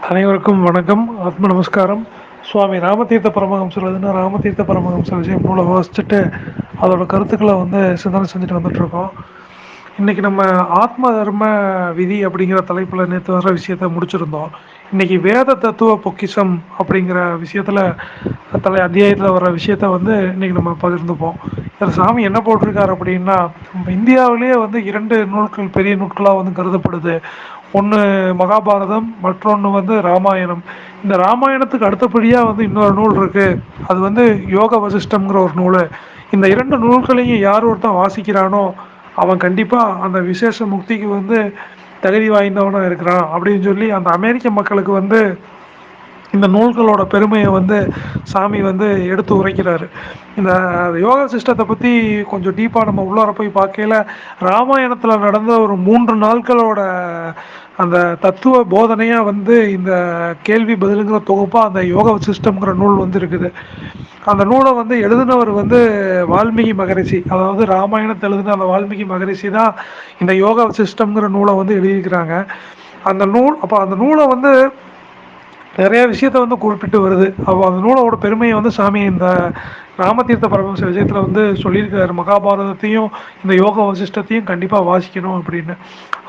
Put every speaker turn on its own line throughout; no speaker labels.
அனைவருக்கும் வணக்கம். ஆத்ம நமஸ்காரம். சுவாமி ராமதீர்த்த பரமஹம்சர் எழுதுன ராமதீர்த்த பரமஹம்ச விஷயம் நூலை வாசிச்சுட்டு அதோட கருத்துக்களை வந்து சிந்தனை செஞ்சுட்டு வந்துட்ருக்கோம் இன்னைக்கு நம்ம ஆத்ம தர்ம விதி அப்படிங்கிற தலைப்பில் நேற்று வர விஷயத்த முடிச்சிருந்தோம். இன்னைக்கு வேத தத்துவ பொக்கிசம் அப்படிங்கிற விஷயத்தில் தலை அத்தியாயத்தில் வர விஷயத்த வந்து இன்னைக்கு நம்ம பகிர்ந்துப்போம். இதில் சாமி என்ன போட்டிருக்காரு அப்படின்னா நம்ம இந்தியாவிலேயே வந்து இரண்டு நூல்கள் பெரிய நூல்களாக வந்து கருதப்படுது. ஒன்று மகாபாரதம் மற்றொன்று வந்து ராமாயணம். இந்த ராமாயணத்துக்கு அடுத்தபடியாக வந்து இன்னொரு நூல் இருக்குது அது வந்து யோக வசிஷ்டம்ங்கிற ஒரு நூல். இந்த இரண்டு நூல்களையும் யார் ஒருத்தன் வாசிக்கிறானோ அவன் கண்டிப்பாக அந்த விசேஷ முக்திக்கு வந்து தகுதி வாய்ந்தவனாக இருக்கிறான் அப்படின்னு சொல்லி அந்த அமெரிக்க மக்களுக்கு வந்து இந்த நூல்களோட பெருமையை வந்து சாமி வந்து எடுத்து உரைக்கிறாரு. இந்த யோகா சிஸ்டத்தை பற்றி கொஞ்சம் டீப்பாக நம்ம உள்ளார போய் பார்க்கையில் ராமாயணத்தில் நடந்த ஒரு மூன்று நாட்களோட அந்த தத்துவ போதனையாக வந்து இந்த கேள்வி பதிலுங்கிற தொகுப்பாக அந்த யோகா சிஸ்டம்ங்கிற நூல் வந்து இருக்குது அந்த நூலை வந்து எழுதினவர் வந்து வால்மீகி மகரிஷி. அதாவது ராமாயணத்தை எழுதின அந்த வால்மீகி மகரிஷி தான் இந்த யோகா சிஸ்டம்ங்கிற நூலை வந்து எழுதியிருக்கிறாங்க. அந்த நூல் அப்போ அந்த நூலை வந்து நிறைய விஷயத்த வந்து குறிப்பிட்டு வருது. அப்போ அந்த நூலோட பெருமையை வந்து சாமி இந்த ராமதீர்த்த பரமஹம்ச விஷயத்தில் வந்து சொல்லியிருக்காரு. மகாபாரதத்தையும் இந்த யோக வசிஷ்டத்தையும் கண்டிப்பாக வாசிக்கணும் அப்படின்னு.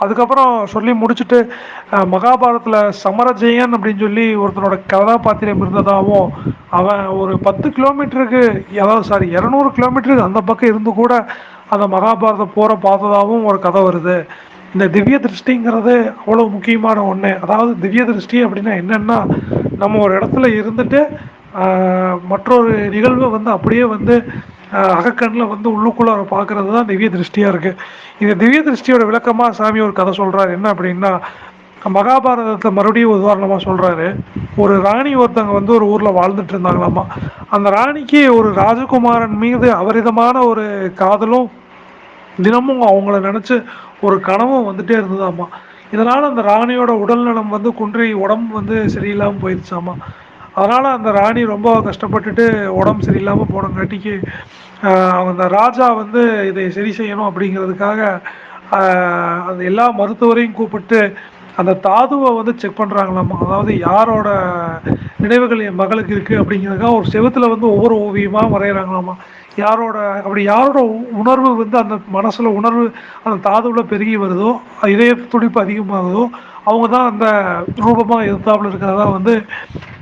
அதுக்கப்புறம் சொல்லி முடிச்சுட்டு மகாபாரதத்தில் சமரஜெயன் அப்படின்னு சொல்லி ஒருத்தனோட கதாபாத்திரம் இருந்ததாகவும் அவன் ஒரு பத்து கிலோமீட்டருக்கு அதாவது சாரி இரநூறு கிலோமீட்டருக்கு அந்த பக்கம் இருந்து கூட அந்த மகாபாரத போகிற பார்த்ததாகவும் ஒரு கதை வருது. இந்த திவ்ய திருஷ்டிங்கிறது அவ்வளோ முக்கியமான ஒன்று அதாவது திவ்ய திருஷ்டி அப்படின்னா என்னென்னா நம்ம ஒரு இடத்துல இருந்துட்டு மற்றொரு நிகழ்வை வந்து அப்படியே வந்து அகக்கண்ணில் வந்து உள்ளுக்குள்ளார தான் திவ்ய திருஷ்டியாக இருக்குது இது திவ்ய திருஷ்டியோட விளக்கமாக சாமி ஒரு கதை சொல்கிறார் என்ன அப்படின்னா மகாபாரதத்தை மறுபடியும் உதாரணமாக சொல்கிறாரு ஒரு ராணி ஒருத்தங்க வந்து ஒரு ஊரில் வாழ்ந்துட்டு இருந்தாங்களாமா. அந்த ராணிக்கு ஒரு ராஜகுமாரன் மீது அபரிதமான ஒரு காதலும் தினமும் அவங்கள நினச்சி ஒரு கனவு வந்துட்டே இருந்ததாம்மா. இதனால் அந்த ராணியோட உடல் நலம் வந்து குன்றி உடம்பு வந்து சரியில்லாமல் போயிடுச்சாம்மா. அதனால் அந்த ராணி ரொம்ப கஷ்டப்பட்டுட்டு உடம்பு சரியில்லாமல் போனங்காட்டிக்கு அந்த ராஜா வந்து இதை சரி செய்யணும் அப்படிங்கிறதுக்காக அந்த எல்லா மருத்துவரையும் கூப்பிட்டு அந்த தாதுவை வந்து செக் பண்ணுறாங்களாம்மா அதாவது யாரோட நினைவுகள் என் மகளுக்கு இருக்குது அப்படிங்கிறதுக்காக ஒரு செவுத்துல வந்து ஒவ்வொரு ஓவியமாக வரைகிறாங்களாம்மா யாரோட அப்படி யாரோட உணர்வு வந்து அந்த மனசில் உணர்வு அந்த தாதுவில் பெருகி வருதோ இதய துடிப்பு அதிகமாகுதோ அவங்க தான் அந்த ரூபமாக எதிர்த்தாப்புல இருக்கிறதா வந்து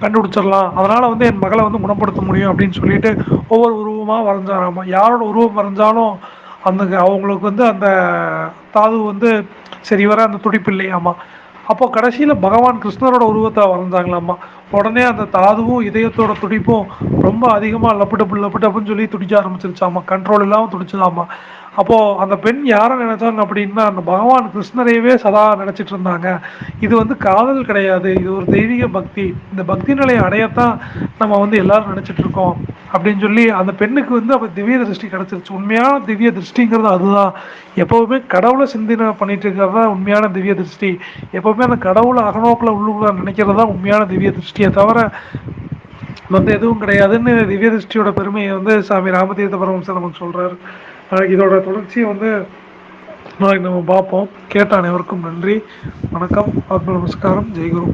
கண்டுபிடிச்சிடலாம். அதனால் வந்து என் மகளை வந்து குணப்படுத்த முடியும் அப்படின்னு சொல்லிட்டு ஒவ்வொரு உருவமாக வரைஞ்சாராமா. யாரோட உருவம் வரைஞ்சாலும் அந்த அவங்களுக்கு வந்து அந்த தாது வந்து சரி வர அந்த துடிப்பு இல்லையாமா. அப்போ கடைசியில் பகவான் கிருஷ்ணரோட உருவத்தை வரைஞ்சாங்களாம்மா உடனே அந்த தாதுவும் இதயத்தோட துடிப்பும் ரொம்ப அதிகமாக லப்பு டப்பு அப்படின்னு சொல்லி துடிக்க ஆரம்பிச்சிருச்சாமா. கண்ட்ரோல் இல்லாமல் துடிச்சதாமா அப்போது அந்த பெண் யாரை நெனைச்சாங்க அப்படின்னா அந்த பகவான் கிருஷ்ணரையவே சதா நினச்சிட்டு இருந்தாங்க. இது வந்து காதல் கிடையாது. இது ஒரு தெய்வீக பக்தி. இந்த பக்தி நிலையை அடையத்தான் நம்ம வந்து எல்லாரும் நினச்சிட்டு இருக்கோம். அப்படின்னு சொல்லி அந்த பெண்ணுக்கு வந்து அப்போ திவ்ய திருஷ்டி கிடச்சிருச்சு. உண்மையான திவ்ய திருஷ்டிங்கிறது அதுதான். எப்போவுமே கடவுளை சிந்தனை பண்ணிட்டு இருக்கிறதுதா உண்மையான திவ்ய திருஷ்டி. எப்போவுமே அந்த கடவுளை அகநோக்கில் உள்ளுக்குள்ள தான் உண்மையான திவ்ய திருஷ்டியை தவிர வந்து எதுவும் கிடையாதுன்னு திவ்ய திருஷ்டியோட பெருமையை வந்து சாமி ராமதீர்த்த பரமஹம்சர் நமக்கு சொல்கிறார் இதோட தொடர்ச்சியை வந்து நாளைக்கு நம்ம பார்ப்போம். கேட்ட அனைவருக்கும் நன்றி. வணக்கம். ஆத்ம நமஸ்காரம். ஜெய்குரு.